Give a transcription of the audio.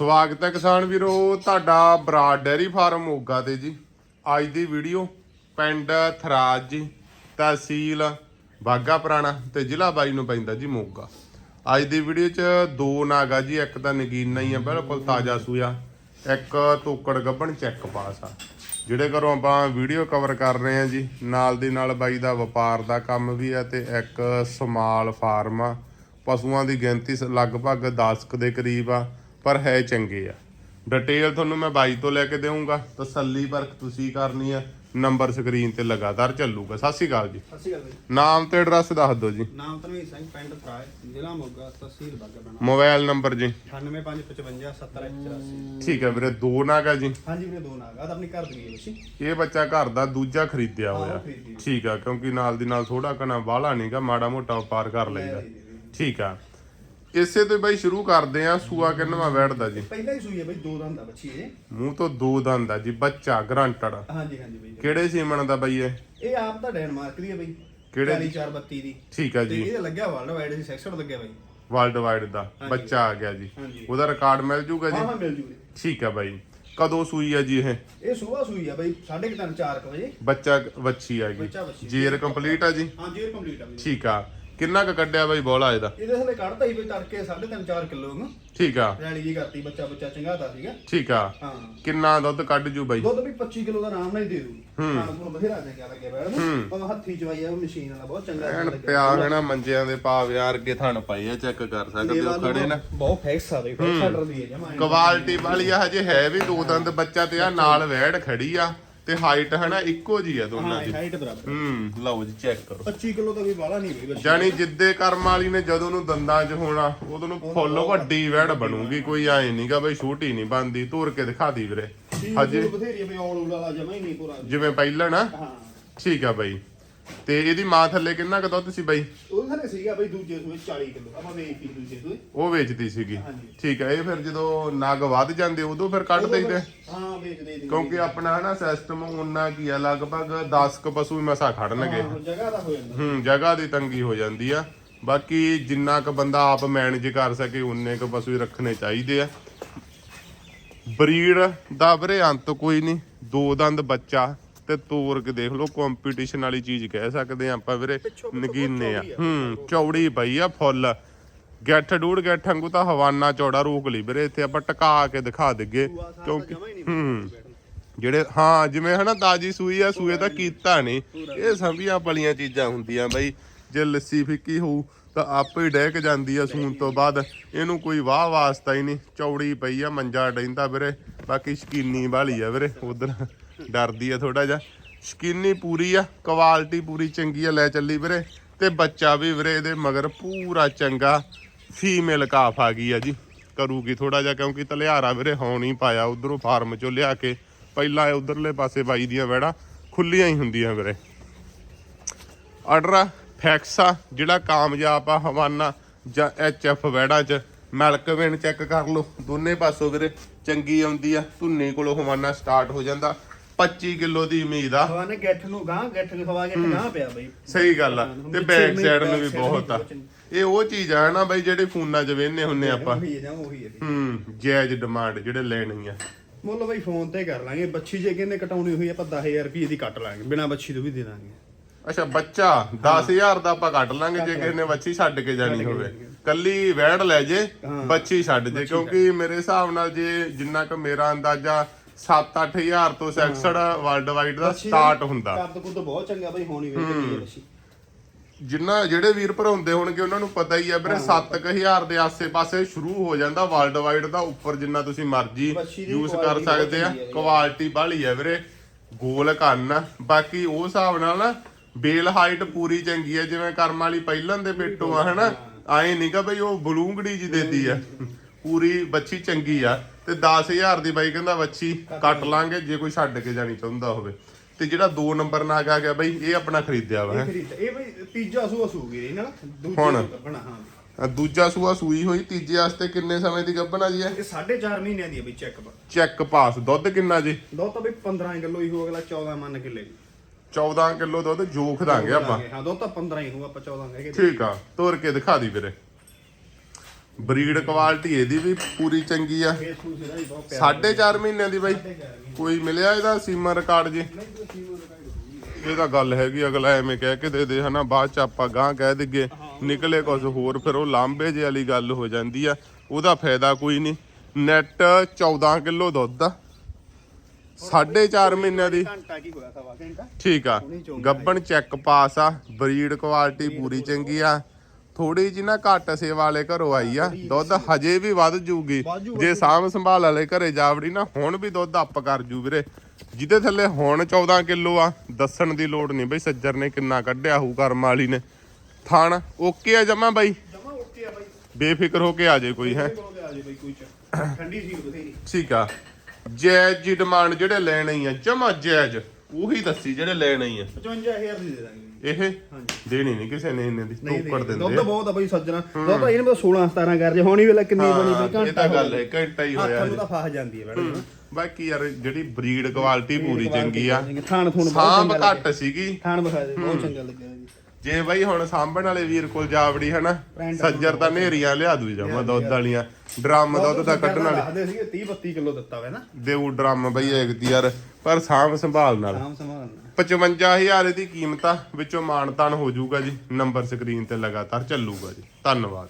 ਸਵਾਗਤ ਹੈ ਕਿਸਾਨ ਵੀਰੋ, ਤੁਹਾਡਾ ਬਰਾਡ ਡੈਰੀ ਫਾਰਮ ਮੋਗਾ ਤੇ ਜੀ। ਅੱਜ ਦੀ ਵੀਡੀਓ ਪਿੰਡ ਥਰਾਜ ਜੀ, ਤਹਿਸੀਲ ਬਾਗਾ ਪੁਰਾਣਾ ਤੇ ਜ਼ਿਲ੍ਹਾ ਬਾਈ ਨੂੰ ਪੈਂਦਾ ਜੀ ਮੋਗਾ। ਅੱਜ ਦੀ ਵੀਡੀਓ 'ਚ ਦੋ ਨਾਗਾ ਜੀ, ਇੱਕ ਤਾਂ ਨਗੀਨਾ ਹੀ ਆ, ਬਿਲਕੁਲ ਤਾਜ਼ਾ ਸੂਆ, ਇੱਕ ਤੋਕੜ ਗੱਬਣ ਚੈੱਕ ਪਾਸ ਆ। ਜਿਹੜੇ ਘਰੋਂ ਆਪਾਂ ਵੀਡੀਓ ਕਵਰ ਕਰ ਰਹੇ ਹਾਂ ਜੀ, ਨਾਲ ਦੀ ਨਾਲ ਬਾਈ ਦਾ ਵਪਾਰ ਦਾ ਕੰਮ ਵੀ ਆ ਤੇ ਇੱਕ ਸਮਾਲ ਫਾਰਮ ਆ। ਪਸ਼ੂਆਂ ਦੀ ਗਿਣਤੀ ਸ- ਲਗਭਗ 10 ਕੁ ਦੇ ਕਰੀਬ ਆ। ਪਰ ਹੈ ਚੰਗੇ ਆ। ਡਿਟੇਲ ਤੁਹਾਨੂੰ ਮੈਂ ਬਾਈ ਤੋਂ ਲੈ ਕੇ ਦੇਵਾਂਗਾ ਤਸੱਲੀ ਪਰਖ ਤੁਸੀਂ ਕਰਨੀ ਆ। ਨੰਬਰ ਸਕਰੀਨ ਤੇ ਲਗਾਤਾਰ ਚੱਲੂਗਾ। ਸਤਿ ਸ਼੍ਰੀ ਅਕਾਲ ਜੀ। ਸਤਿ ਸ਼੍ਰੀ ਅਕਾਲ ਜੀ। ਨਾਮ ਤੇ ਐਡਰੈਸ ਦੱਸ ਦਿਓ ਜੀ। ਨਾਮ ਤਨਵੀਰ ਸਿੰਘ ਪਿੰਡ ਫਰਾਏ ਜ਼ਿਲ੍ਹਾ ਮੋਗਾ ਤਹਿਸੀਲ ਬਾਗਾਪਾਣਾ ਮੋਬਾਈਲ ਨੰਬਰ ਜੀ। 98555 70184 ਠੀਕ ਹੈ ਵੀਰੇ ਦੋ ਨਾਗਾ ਜੀ। ਹਾਂਜੀ ਵੀਰੇ ਦੋ ਨਾਗ ਆ। ਤਾਂ ਆਪਣੀ ਘਰ ਦੀ ਹੈ ਇਹ ਬੱਚਾ ਘਰ ਦਾ ਦੂਜਾ ਖਰੀਦਿਆ ਹੋਇਆ। ਠੀਕ ਆ ਕਿਉਂਕਿ ਨਾਲ ਦੀ ਨਾਲ ਥੋੜਾ ਕਣਾ ਬਾਹਲਾ ਨਹੀਂਗਾ ਮਾੜਾ ਮੋਟਾ ਵਪਾਰ ਕਰ ਲਈਦਾ ਠੀਕ ਆ। ਇਸੇ ਤੋਂ ਬਈ ਸ਼ੁਰੂ ਕਰਦੇ ਆ ਸੂਆ ਕਿੰਨਵਾ ਬੈਠਦਾ ਜੀ। ਪਹਿਲਾਂ ਹੀ ਸੂਈ ਹੈ ਬਈ ਦੋ ਦੰਦ ਆ ਬੱਚੀ ਇਹ। ਮੂੰਹ ਤੋਂ ਦੋ ਦੰਦ ਆ ਜੀ ਬੱਚਾ ਗਰੰਟਡ। ਹਾਂਜੀ ਹਾਂਜੀ ਬਈ ਕਿਹੜੇ ਸੀਮਨ ਦਾ ਬਈ ਇਹ? ਇਹ ਆਪ ਤਾਂ ਡੈਨਮਾਰਕ ਦੀ ਹੈ ਬਈ ਕਿਹੜੇ ਦੀ? 432 ਦੀ। ਠੀਕ ਆ ਜੀ। ਇਹਦੇ ਲੱਗਿਆ ਵਰਲਡ ਵਾਈਡ ਸੀ ਸੈਕਸ਼ਨ ਲੱਗਿਆ ਬਈ। ਵਰਲਡ ਵਾਈਡ ਦਾ ਬੱਚਾ ਆ ਗਿਆ ਜੀ। ਉਹਦਾ ਰਿਕਾਰਡ ਮਿਲ ਜੂਗਾ ਜੀ? ਹਾਂ ਮਿਲ ਜੂਗੀ ਠੀਕ ਆ ਬਾਈ। ਕਦੋਂ ਸੂਈ ਆ ਜੀ ਇਹ? ਇਹ ਸੂਆ ਸੂਈ ਆ ਬਈ 3:30 4 ਵਜੇ। ਬੱਚਾ ਵੱਛੀ ਆ ਗਈ। ਜੇਰ ਕੰਪਲੀਟ ਆ ਜੀ? ਹਾਂ ਜੀ ਕੰਪਲੀਟ ਆ ਠੀਕ ਆ। ਕਿੰਨਾ ਕ ਕੱਢਿਆ ਬਾਈ ਬੋਲਾ ਇਹਦਾ? ਇਹਦੇ ਥੱਲੇ ਕੱਢਤਾ ਸੀ ਬਈ ਤੜਕੇ 3.5 4 ਕਿਲੋ ਨੂੰ ਠੀਕ ਆ। ਰੈਲੀ ਜੀ ਕਰਤੀ ਬੱਚਾ ਬੱਚਾ ਚੰਗਾਤਾ ਸੀਗਾ। ਠੀਕ ਆ। ਹਾਂ। ਕਿੰਨਾ ਦੁੱਧ ਕੱਢ ਜੂ ਬਾਈ? ਦੁੱਧ ਵੀ 25 ਕਿਲੋ ਦਾ ਆਰਾਮ ਨਾਲ ਹੀ ਦੇ ਦੂ ਹਾਂ। ਤੁਹਾਨੂੰ ਬਥੇਰਾ ਚੰਗਾ ਲੱਗਿਆ ਨੂੰ। ਉਹ ਹੱਥੀ ਚਵਾਈ ਆ ਉਹ ਮਸ਼ੀਨ ਵਾਲਾ ਬਹੁਤ ਚੰਗਾ ਐਨ ਪਿਆ ਹੈ ਨਾ ਮੰਜਿਆਂ ਦੇ ਭਾਵ ਯਾਰ ਅੱਗੇ ਥਣ ਪਏ ਆ ਚੈੱਕ ਕਰ ਸਕਦੇ ਹੋ ਖੜੇ ਨਾ ਬਹੁਤ ਫੈਕਸ ਆ ਬਈ ਫੈਕਸ ਆਰਡਰ ਦੀ ਹੈ ਜਮਾ। ਕੁਆਲਿਟੀ ਵਾਲੀ ਆ ਹਜੇ ਹੈ ਵੀ ਦੋ ਦੰਦ ਬੱਚਾ ਤੇ ਆ ਨਾਲ ਵੈੜ ਖੜੀ ਆ। ਤੇ ਹਾਈਟ ਹੈ ਨਾ ਇੱਕੋ ਜੀ ਆ ਦੋਨਾਂ ਦੀ। ਹਾਈਟ ਬਰਾਬਰ। ਹੂੰ ਲਓ ਜੀ ਚੈੱਕ ਕਰੋ। 25 ਕਿਲੋ ਦਾ ਵੀ ਬਾਲਾ ਨਹੀਂ ਬਈ ਬੱਚਾ। ਜਾਨੀ ਜਿੱਦੇ ਕਰਮ ਵਾਲੀ ਨੇ ਜਦੋਂ ਨੂੰ ਦੰਦਾਂ 'ਚ ਹੋਣਾ ਉਦੋਂ ਨੂੰ ਫੁੱਲ ਵੱਡੀ ਵੈੜ ਬਣੂਗੀ ਕੋਈ ਐ ਨਹੀਂਗਾ ਬਈ ਛੋਟੀ ਨਹੀਂ ਬਣਦੀ ਤੋਰ ਕੇ ਦਿਖਾ ਦੀ ਵੀਰੇ। ਹਜੇ ਬਥੇਰੀ ਬਈ ਔਲ ਉਲ ਵਾਲਾ ਜਮਾ ਹੀ ਨਹੀਂ ਪੂਰਾ। ਜਿਵੇਂ ਪਹਿਲਾਂ ਨਾ। ਹਾਂ। ਠੀਕ ਆ ਬਾਈ। ਤੇ ਇਹਦੀ ਮਾਂ ਥੱਲੇ ਕਿੰਨਾ ਕੁ ਦੁੱਧ ਸੀ ਬਾਈ? ਉਹ ਥਲੇ ਸੀਗਾ ਬਈ ਦੂਜੇ ਸੂਏ 40 ਕਿਲੋ ਆਪਾਂ ਵੇਚਤੀ ਦੂਜੇ ਸੂਏ ਉਹ ਵੇਚਦੀ ਸੀਗੀ। ਹਾਂਜੀ। ਠੀਕ ਆ ਇਹ ਫਿਰ ਜਦੋਂ ਨਗ ਵੱਧ ਜਾਂਦੇ ਉਦੋਂ ਫਿਰ ਕੱਢ ਦਈਦੇ? ਹਾਂ ਵੇਚ ਦੇ ਕਿਉਂਕਿ ਆਪਣਾ ਹਨਾ ਸਿਸਟਮ ਉਹਨਾਂ ਕੀ ਆ ਲਗਭਗ 10 ਕ ਪਸ਼ੂ ਹੀ ਮਸਾ ਖੜਨਗੇ। ਹਾਂ, ਜਗ੍ਹਾ ਦਾ ਹੋ ਜਾਂਦਾ। ਹੂੰ ਜਗ੍ਹਾ ਦੀ ਤੰਗੀ ਹੋ ਜਾਂਦੀ ਆ। ਬਾਕੀ ਜਿੰਨਾ ਕ ਬੰਦਾ ਆਪ ਮੈਨੇਜ ਕਰ ਸਕੇ ਉਨੇ ਕ ਪਸ਼ੂ ਹੀ ਰੱਖਣੇ ਚਾਹੀਦੇ ਆ। ਬਰੀਡ ਦਾ ਵੀਰੇ ਅੰਤ ਕੋਈ ਨਹੀਂ ਦੋ ਦੰਦ ਬੱਚਾ। ਤੇ ਤੋਰ ਕੇ ਦੇਖ ਲਓ ਕੰਪੀਟੀਸ਼ਨ ਵਾਲੀ ਚੀਜ਼ ਕਹਿ ਸਕਦੇ ਆ ਆਪਾਂ ਵੀਰੇ ਨਗੀਨੇ ਆ। ਹੂੰ ਚੌੜੀ ਪਈ ਆ ਫੁੱਲ। ਗੱਠ ਡੂੜ ਗੱਠ ਵਾਂਗੂ ਤਾਂ ਹਵਾਨਾ ਚੌੜਾ ਰੋਕ ਲਈ ਵੀਰੇ ਇੱਥੇ ਆਪਾਂ ਟਕਾ ਕੇ ਦਿਖਾ ਸਾਹ ਕਿਉਂਕਿ ਹੀ ਜਿਹੜੇ ਹਾਂ ਜਿਵੇਂ ਹਨਾ ਤਾਜੀ ਸੂਈ ਆ ਸੂਏ ਤਾਂ ਕੀਤਾ ਨਹੀਂ ਇਹ ਸੰਭੀਆਂ ਪਲੀਆਂ ਚੀਜ਼ਾਂ ਹੁੰਦੀਆਂ ਬਈ ਜੇ ਲੱਸੀ ਫਿੱਕੀ ਹੋਊ ਤਾਂ ਆਪੇ ਹੀ ਡਹਿਕ ਜਾਂਦੀ ਆ ਸੂਣ ਤੋਂ ਬਾਅਦ। ਇਹਨੂੰ ਕੋਈ ਵਾਹ ਵਾਸਤਾ ਹੀ ਨਹੀਂ ਚੌੜੀ ਪਈ ਆ ਮੰਜਾ ਡੈਂਦਾ ਵੀਰੇ ਬਾਕੀ ਸ਼ਕੀਨੀ ਵਾਲੀ ਆ ਵੀਰੇ ਉਧਰ। ਡਰਦੀ ਆ ਥੋੜਾ ਜਿਹਾ। ਸ਼ਕੀਨੀ ਪੂਰੀ ਆ ਕੁਆਲਿਟੀ ਪੂਰੀ ਚੰਗੀ ਆ, ਲੈ ਚੱਲੀ ਵੀਰੇ। ਤੇ ਬੱਚਾ ਵੀ ਵੀਰੇ ਇਹਦੇ ਮਗਰ ਪੂਰਾ ਚੰਗਾ। ਫੀਮੇਲ ਕਾਫ ਆ ਗਈ ਆ ਜੀ। ਕਰੂਗੀ ਥੋੜਾ ਜਿਹਾ ਕਿਉਂਕਿ ਤਲਿਆਰਾ ਵੀਰੇ ਹੋਣ ਹੀ ਪਾਇਆ, ਉਧਰੋਂ ਫਾਰਮ ਚੋਂ ਲਿਆ ਕੇ। ਪਹਿਲਾਂ ਉਧਰਲੇ ਪਾਸੇ ਬਾਈ ਦੀਆਂ ਵੈੜਾਂ ਖੁੱਲੀਆਂ ਹੀ ਹੁੰਦੀਆਂ ਵੀਰੇ। ਆਰਡਰ ਫੈਕਸਾ, ਜਿਹੜਾ ਕਾਮਯਾਬ ਆ, ਹਵਾਨਾ ਜਾਂ ਐਚਐਫ ਵੈੜਾਂ ਚ ਮਿਲਕ ਵੇਨ ਚੈੱਕ ਕਰ ਲਓ। ਦੋਨੇ ਪਾਸੋਂ ਵੀਰੇ ਚੰਗੀ ਆਉਂਦੀ ਆ। ਧੁੰਨੇ ਕੋਲੋਂ ਹਵਾਨਾ ਸਟਾਰਟ ਹੋ ਜਾਂਦਾ। 25 ਕਿਲੋ ਦੀ ਉਮੀਦ ਆ। ਹਵਾ ਨੇ ਗੱਠ ਨੂੰ ਗਾਂ ਗੱਠ ਨੂੰ ਹਵਾ ਗੱਠ ਗਾਂ ਪਿਆ ਬਈ। ਸਹੀ ਗੱਲ ਆ। ਤੇ ਬੈਕ ਸਾਈਡ ਨੂੰ ਵੀ ਬਹੁਤ ਆ। ਇਹ ਉਹ ਚੀਜ਼ ਆ ਨਾ ਬਾਈ ਜਿਹੜੇ ਫੋਨਾਂ 'ਚ ਵੇਖਨੇ ਹੁੰਨੇ ਆਪਾਂ। ਉਹੀ ਹੈ ਜਾਂ ਉਹੀ ਹੈ ਹੂੰ ਜਾਇਜ਼ ਡਿਮਾਂਡ ਜਿਹੜੇ ਲੈਣੀ ਆ। ਮੁੱਲ ਬਈ ਫੋਨ ਤੇ ਕਰ ਲਾਂਗੇ। ਬੱਚੀ ਜੇ ਕਹਿੰਦੇ ਕਟਾਉਣੀ ਹੋਈ ਆਪਾਂ 10000 ਰੁਪਏ ਦੀ ਕੱਟ ਲਾਂਗੇ। ਬਿਨਾ ਬੱਚੀ ਤੋਂ ਵੀ ਦੇ ਦਾਂਗੇ। ਅੱਛਾ ਬੱਚਾ 10000 ਦਾ ਆਪਾਂ ਕੱਢ ਲਾਂਗੇ ਜੇ ਕਿਸੇ ਨੇ ਬੱਚੀ ਛੱਡ ਕੇ ਜਾਣੀ ਹੋਵੇ। ਕੱਲੀ ਵੈੜ ਲੈ ਜੇ। ਬੱਚੀ ਛੱਡ ਜੇ। ਕਿਉਂਕਿ ਮੇਰੇ ਹਿਸਾਬ ਨਾਲ ਜੇ ਜਿੰਨਾ ਕੁ ਮੇਰਾ ਅੰਦਾਜ਼ਾ 7-8000 ਤੋਂ ਸੈਕਸਡ ਵਰਲਡ ਵਾਈਡ ਦਾ ਸਟਾਰਟ ਹੁੰਦਾ। ਕੱਦ ਕੁੱਦ ਬਹੁਤ ਚੰਗਾ ਬਈ ਹੋਣੀ ਵੇਖੀ ਬੱਚੀ ਜਿੰਨਾ ਜਿਹੜੇ ਵੀਰ ਭਰਾਉਂਦੇ ਹੋਣਗੇ ਉਹਨਾਂ ਨੂੰ ਪਤਾ ਹੀ ਆ ਵੀਰੇ 7000 ਦੇ ਆਸੇ-ਪਾਸੇ ਸ਼ੁਰੂ ਹੋ ਜਾਂਦਾ ਵਰਲਡ ਵਾਈਡ ਦਾ ਉੱਪਰ ਜਿੰਨਾ ਤੁਸੀਂ ਮਰਜ਼ੀ ਯੂਜ਼ ਕਰ ਸਕਦੇ ਆ। ਕੁਆਲਿਟੀ ਬਾਹਲੀ ਆ ਵੀਰੇ ਗੋਲ ਕੰਨ। ਬਾਕੀ ਉਹ ਹਿਸਾਬ ਨਾਲ ਨਾ ਬੇਲ ਹਾਈਟ ਪੂਰੀ ਚੰਗੀ ਆ ਜਿਵੇਂ ਕਰਮ ਵਾਲੀ ਪਹਿਲਾਂ ਦੇ ਪੇਟੋ ਆ ਹਨਾ? ਆਏ ਨਹੀਂਗਾ ਬਈ ਉਹ ਬਲੂੰਗੜੀ ਜੀ ਦੇਦੀ ਆ। ਪੂਰੀ ਬੱਚੀ ਚੰਗੀ ਆ ਤੇ 10000 ਦੀ ਬਾਈ ਕਹਿੰਦਾ ਬੱਚੀ ਕੱਟ ਲਾਂਗੇ ਜੇ ਕੋਈ ਛੱਡ ਕੇ ਜਾਣੀ ਚਾਹੁੰਦਾ ਹੋਵੇ। ਤੇ ਜਿਹੜਾ 2 ਨੰਬਰ ਨਾਗ ਆ ਗਿਆ ਬਈ ਇਹ ਆਪਣਾ ਖਰੀਦਿਆ ਵਾ। ਇਹ। ਖਰੀਦ ਇਹ ਬਈ ਤੀਜਾ ਸੂਆ ਸੂਗੀ ਇਹ ਨਾਲ ਦੂਜੇ ਹਾਂ ਦੂਜਾ ਸੂਆ ਸੂਈ ਹੋਈ ਤੀਜੇ ਵਾਸਤੇ ਕਿੰਨੇ ਸਮੇਂ ਦੀ ਗੱਭਣਾ ਜੀ ਇਹ? ਇਹ 4.5 ਮਹੀਨਿਆਂ ਦੀ ਹੈ ਬਈ ਚੈੱਕ ਚੈੱਕ ਪਾਸ ਦੁੱਧ ਕਿੰਨਾ ਜੀ? ਦੋ ਤਾਂ ਬਈ 15 ਕਿਲੋ ਹੀ ਹੋ ਅਗਲਾ 14 ਮੰਨ ਕੇ ਲੈ 14 ਕਿਲੋ ਦੁੱਧ ਜੋਖ ਦਾਂਗੇ ਆਪਾਂ। ਹਾਂ ਦੋ ਤਾਂ 15 ਹੀ ਹੋ ਆਪਾਂ 14 ਕਹਿ ਕੇ ਠੀਕ ਆ ਤੋਰ ਕੇ ਦਿਖਾ ਦੀ ਵੀਰੇ। ਬਰੀਡ ਕੁਆਲਿਟੀ ਇਹਦੀ ਵੀ ਪੂਰੀ ਚੰਗੀ ਆ। ਫੇਸ ਫੂਸ ਇਹਦਾ ਵੀ ਬਹੁਤ ਪਿਆਰਾ ਸਾਢੇ ਚਾਰ ਮਹੀਨਿਆਂ ਦੀ ਬਾਈ। ਕੋਈ ਮਿਲਿਆ ਇਹਦਾ ਸੀਮਾ ਰਿਕਾਰਡ ਜੀ? ਇਹ ਤਾਂ ਗੱਲ ਹੈਗੀ ਅਗਲਾ ਐਵੇਂ ਕਹਿ ਕੇ ਦੇ ਦੇ ਹਨਾ ਬਾਅਦ ਚ ਆਪਾਂ ਗਾਂ ਕਹਿ ਦਿਗੇ ਨਿਕਲੇ ਕੁਝ ਹੋਰ ਫਿਰ ਉਹ ਲਾਂਬੇ ਜੇ ਵਾਲੀ ਗੱਲ ਹੋ ਜਾਂਦੀ ਆ। ਉਹਦਾ ਫਾਇਦਾ ਕੋਈ ਨਹੀਂ। ਨੈਟ 14 ਕਿਲੋ ਦੁੱਧ ਆ। ਸਾਢੇ ਚਾਰ ਮਹੀਨਿਆਂ ਦੀ। ਘੰਟਾ ਕੀ ਹੋਇਆ ਸਵਾ ਘੰਟਾ? ਠੀਕ ਆ। ਗੱਬਣ ਚੈੱਕ ਪਾਸ ਆ। ਬਰੀਡ ਕੁਆਲਿਟੀ ਪੂਰੀ ਚੰਗੀ ਆ। ਥੋੜੀ ਜਿਹੀ ਨਾ ਘੱਟ ਸੇਵਾ ਵਾਲੇ ਘਰੋਂ ਆਈ ਆ। ਦੁੱਧ ਹਜੇ ਵੀ ਵੱਧ ਜੂਗੀ। ਜੂ, ਜੇ। ਸਾਂਭ ਸੰਭਾਲ ਵਾਲੇ ਘਰੇ ਜਾਵੜੀ ਨਾ ਹੁਣ ਵੀ ਦੁੱਧ ਅੱਪ ਕਰ ਜੂ ਵੀਰੇ। ਜਿਹਦੇ ਥੱਲੇ ਹੁਣ 14 ਕਿਲੋ ਆ ਦੱਸਣ ਦੀ ਲੋੜ ਨਹੀਂ ਬਈ ਸੱਜਰ ਨੇ ਕਿੰਨਾ ਕੱਢਿਆ ਹੋਊ ਕਰਮ ਵਾਲੀ ਨੇ। ਥਾਣ ਓਕੇ ਆ ਜਮਾ ਬਾਈ? ਜਮਾ ਓਕੇ ਆ ਬਾਈ। ਬੇਫਿਕਰ ਹੋ ਕੇ ਆ ਜੇ ਕੋਈ ਹੈ? ਜੇ ਠੰਡੀ ਸੀ ਬਥੇਰੀ। ਠੀਕ ਆ। ਜਾਇਜ਼ ਜੀ ਡਿਮਾਂਡ ਜਿਹੜੇ ਲੈਣੇ ਆ ਜਮਾ ਜਾਇਜ਼ ਉਹੀ ਦੱਸੀ ਜਿਹੜੇ ਲੈਣੇ ਹੀ ਆ। 55000 ਦੀ ਦੇ ਦਾਂਗੇ। ਇਹ? ਦੇਣੀ ਨਹੀਂ ਕਿਸੇ ਨੇ ਇਹਨੇ ਦੀ ਟੋਕੜ ਦਿੰਦੇ ਦੁੱਧ। ਬਹੁਤ ਆ ਬਾਈ ਸੱਜਣਾ। ਦੁੱਧ ਇਹਨੇ ਤਾਂ 16 17 ਕਰ ਜੇ ਹੋਣੀ ਵੇਲੇ ਕਿੰਨੀ ਬਣੀ ਬਈ ਘੰਟਾ ਇਹ ਤਾਂ ਗੱਲ ਹੈ ਘੰਟਾ ਹੀ ਹੋਇਆ ਹੱਥ ਨੂੰ ਤਾਂ ਫਾਹ ਜਾਂਦੀ ਹੈ ਮੈਡਮ ਬਾਕੀ ਯਾਰ ਜਿਹੜੀ ਬਰੀਡ ਕੁਆਲਿਟੀ ਪੂਰੀ ਚੰਗੀ ਆ। ਥਾਣ ਥੂਣ ਬਹੁਤ ਚੰਗਾ ਘੱਟ ਸੀਗੀ। ਥਾਣ ਬਖਾ ਦੇ ਬਹੁਤ ਚੰਗਾ ਲੱਗਿਆ ਜੀ। ਜੇ ਬਈ ਹੁਣ ਸਾਂਭਣ ਵਾਲੇ ਵੀਰ ਕੋਲ ਜਾਵੜੀ ਹਨਾ ਸੱਜਰ ਤਾਂ ਨੇਰੀਆਂ ਲਿਆ ਦੂ ਜਾਵਾਂ ਦੁੱਧ ਵਾਲੀਆਂ। ਡਰਮ ਦਾ ਕੱਢਣ ਵਾਲੇ। ਦੱਸਦੇ ਸੀਗੇ 30 32 ਕਿਲੋ ਦਿੱਤਾ ਹੋਇਆ ਨਾ। ਦੇਊ ਡਰਮ ਬਈ ਇੱਕ ਯਾਰ ਪਰ ਸਾਂਭ ਸੰਭਾਲ ਨਾਲ। ਆਮ ਸਮਾਨ 55000 ਦੀ ਕੀਮਤ ਆ ਵਿੱਚੋਂ ਮਾਨਤਾਨ ਹੋ ਜਾਊਗਾ ਜੀ ਨੰਬਰ ਸਕਰੀਨ ਤੇ ਲਗਾਤਾਰ ਚੱਲੂਗਾ ਜੀ। ਧੰਨਵਾਦ।